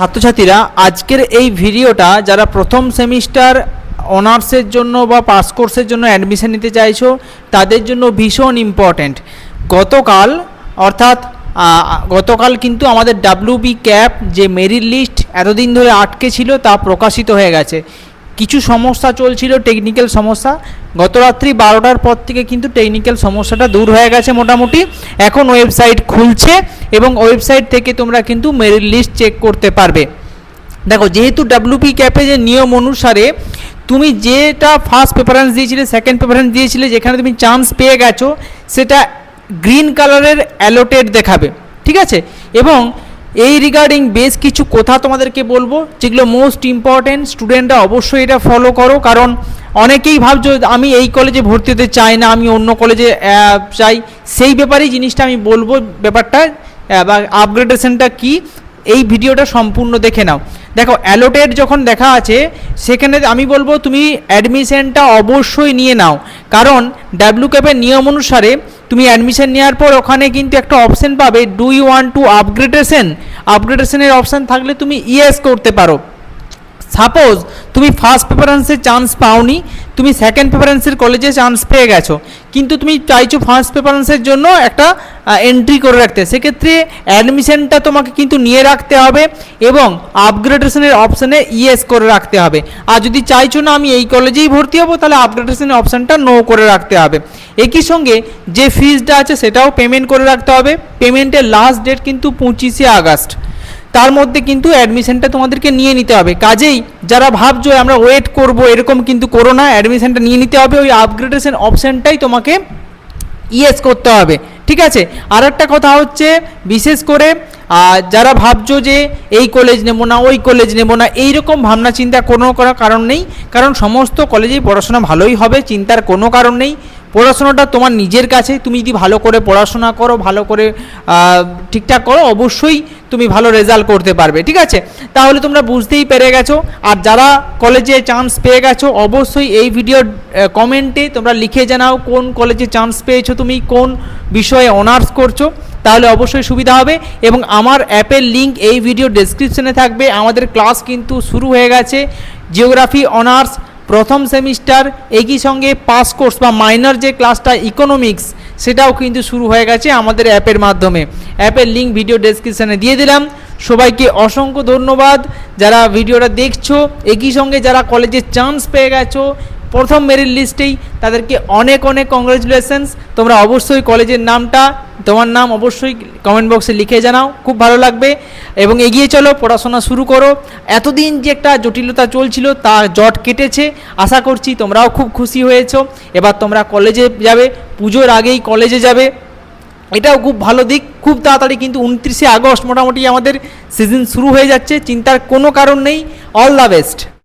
ছাত্রছাত্রীরা, আজকের এই ভিডিওটা যারা প্রথম সেমিস্টার অনার্সের জন্য বা পাস কোর্সের জন্য অ্যাডমিশন নিতে চাইছো, তাদের জন্য ভীষণ ইম্পর্ট্যান্ট গতকাল, অর্থাৎ গতকাল কিন্তু আমাদের ডাব্লিউবি ক্যাপ যে মেরিট লিস্ট এতদিন ধরে আটকে ছিল, তা প্রকাশিত হয়ে গেছে। কিছু সমস্যা চলছিল টেকনিক্যাল সমস্যা গত রাত্রি বারোটার পর থেকে কিন্তু টেকনিক্যাল সমস্যাটা দূর হয়ে গেছে মোটামুটি। এখন ওয়েবসাইট খুলছে এবং ওয়েবসাইট থেকে তোমরা কিন্তু মেরিট লিস্ট চেক করতে পারবে। দেখো, যেহেতু ডাব্লিউপি ক্যাপে যে নিয়ম অনুসারে তুমি যেটা ফার্স্ট প্রেফারেন্স দিয়েছিলে সেকেন্ড প্রেফারেন্স দিয়েছিলে, যেখানে তুমি চান্স পেয়ে গেছো, সেটা গ্রিন কালারের অ্যালোটেড দেখাবে। ঠিক আছে? এবং এই রিগার্ডিং বেশ কিছু কথা তোমাদেরকে বলব, যেগুলো মোস্ট ইম্পর্ট্যান্ট স্টুডেন্টরা অবশ্যই এটা ফলো করো, কারণ অনেকেই ভাবছ আমি এই কলেজে ভর্তি হতে চাই না, আমি অন্য কলেজে চাই। সেই ব্যাপারেই জিনিসটা আমি বলব, ব্যাপারটা বা আপগ্রেডেশনটা কি, এই ভিডিওটা সম্পূর্ণ দেখে নাও। দেখো অ্যালোটেড যখন দেখা আছে, সেখানে আমি বলব তুমি অ্যাডমিশনটা অবশ্যই নিয়ে নাও। কারণ ডাব্লিউ ক্যাপের নিয়ম অনুসারে তুমি অ্যাডমিশন নেওয়ার পর ওখানে কিন্তু একটা অপশান পাবে do you want to upgradation আপগ্রেডেশনের option থাকলে তুমি ইয়েস করতে পারো। সাপোজ তুমি ফার্স্ট প্রেফারেন্সের চান্স পাওনি, তুমি সেকেন্ড প্রেফারেন্সের কলেজে চান্স পেয়ে গেছো, কিন্তু তুমি চাইছো ফার্স্ট প্রেফারেন্সের জন্য একটা এন্ট্রি করে রাখতে। সেক্ষেত্রে অ্যাডমিশনটা তোমাকে কিন্তু নিয়ে রাখতে হবে এবং আপগ্রেডেশনের অপশানে ইয়েস করে রাখতে হবে। আর যদি চাইছো না আমি এই কলেজেই ভর্তি হব, তাহলে আপগ্রেডেশনের অপশানটা নো করে রাখতে হবে। একই সঙ্গে যে ফিজটা আছে, সেটাও পেমেন্ট করে রাখতে হবে। পেমেন্টের লাস্ট ডেট কিন্তু পঁচিশে আগস্ট। তার মধ্যে কিন্তু অ্যাডমিশনটা তোমাদেরকে নিয়ে নিতে হবে। কাজেই যারা ভাবছ আমরা ওয়েট করব, এরকম কিন্তু করো না অ্যাডমিশনটা নিয়ে নিতে হবে, ওই আপগ্রেডেশন অপশানটাই তোমাকে ইয়েস করতে হবে। ঠিক আছে? আর একটা কথা হচ্ছে, বিশেষ করে যারা ভাবছ যে এই কলেজ নেব না, ওই কলেজ নেব না এই রকম ভাবনা চিন্তা কোনো করার কারণ নেই। কারণ সমস্ত কলেজেই পড়াশোনা ভালোই হবে, চিন্তার কোনো কারণ নেই। পড়াশোনাটা তোমার নিজের কাছে তুমি যদি ভালো করে পড়াশোনা করো, ভালো করে ঠিকঠাক করো, অবশ্যই তুমি ভালো রেজাল্ট করতে পারবে, ঠিক আছে? তাহলে তোমরা বুঝতেই পেরে গেছো। আর যারা কলেজে চান্স পেয়ে গেছো, অবশ্যই এই ভিডিওর কমেন্টে তোমরা লিখে জানাও কোন কলেজে চান্স পেয়েছ তুমি, কোন বিষয়ে অনার্স করছ। তাহলে অবশ্যই সুবিধা হবে। এবং আমার অ্যাপের লিঙ্ক এই ভিডিও ডেসক্রিপশনে থাকবে। আমাদের ক্লাস কিন্তু শুরু হয়ে গেছে। জিওগ্রাফি অনার্স প্রথম সেমিস্টার একই সঙ্গে পাস কোর্স বা মাইনর যে ক্লাসটা ইকোনমিক্স সেটাও কিন্তু শুরু হয়ে গেছে আমাদের অ্যাপের মাধ্যমে। অ্যাপের লিঙ্ক ভিডিও ডেসক্রিপশানে দিয়ে দিলাম। সবাইকে অসংখ্য ধন্যবাদ। যারা ভিডিওটা দেখছ, একই সঙ্গে যারা কলেজে চান্স পেয়ে গেছো, প্রথম মেরিট লিস্টেই তাদেরকে অনেক অনেক কংগ্রেচুলেশনস তোমরা অবশ্যই কলেজের নামটা তোমার নাম অবশ্যই কমেন্ট বক্সে লিখে জানাও, খুব ভালো লাগবে। এবং এগিয়ে চলো, পড়াশোনা শুরু করো। এতদিন যে একটা জটিলতা চলছিল তা জট কেটেছে। আশা করছি তোমরাও খুব খুশি হয়েছো। এবার তোমরা কলেজে যাবে, পুজোর আগেই কলেজে যাবে। এটাও খুব ভালো দিক। খুব তাড়াতাড়ি কিন্তু উনত্রিশে আগস্ট মোটামুটি আমাদের সিজন শুরু হয়ে যাচ্ছে। চিন্তার কোনো কারণ নেই। All the best